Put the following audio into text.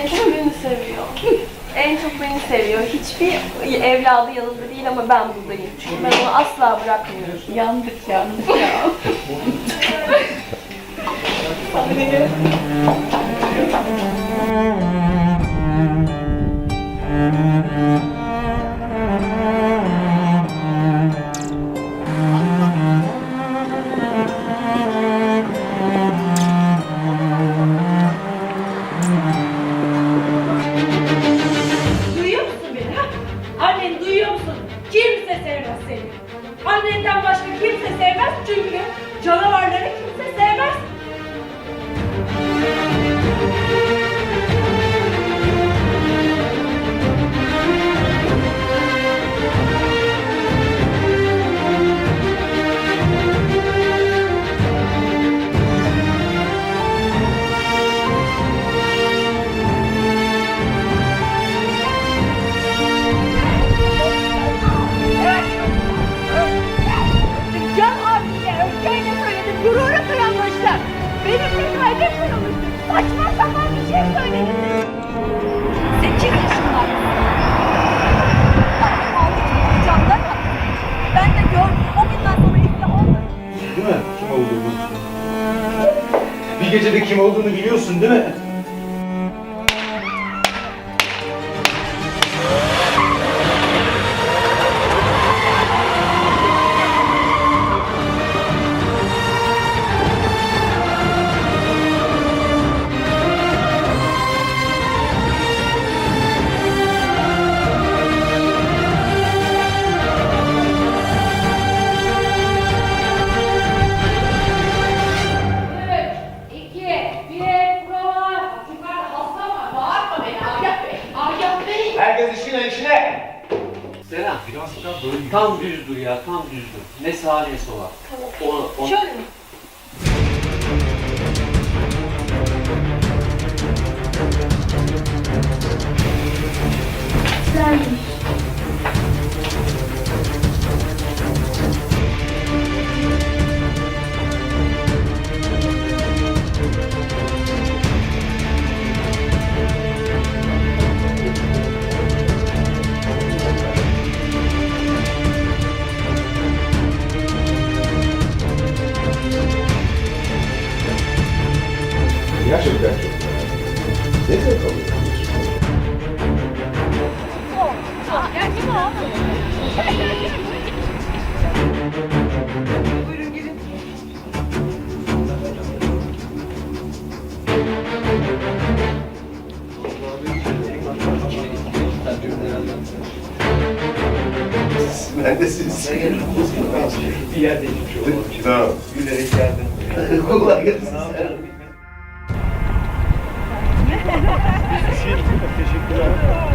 En çok beni seviyor. En çok beni seviyor. Hiçbir evladı yanında değil ama ben buradayım. Çünkü ben onu asla bırakmıyorum. Yandık yandık ya. Annenden başka kimse sevmez çünkü canavarları Saçma sapan bir şey. Ben de gördüm. O günden sonra iflah olmadım. Değil mi? Kim olduğunu. Bir gecede kim olduğunu biliyorsun değil mi? Herkes işine. Sena, tam düz dur ya, tam düz dur. Ne sağa ne sola. Onu, onu. Şöyle mi? Gerçekten çok merak Ne zevk alıyorsun? Neredesiniz? Bir yerde hiçbir şey olmaz. Tamam. Gülerek geldin. Kolay gelsin. Teşekkürler.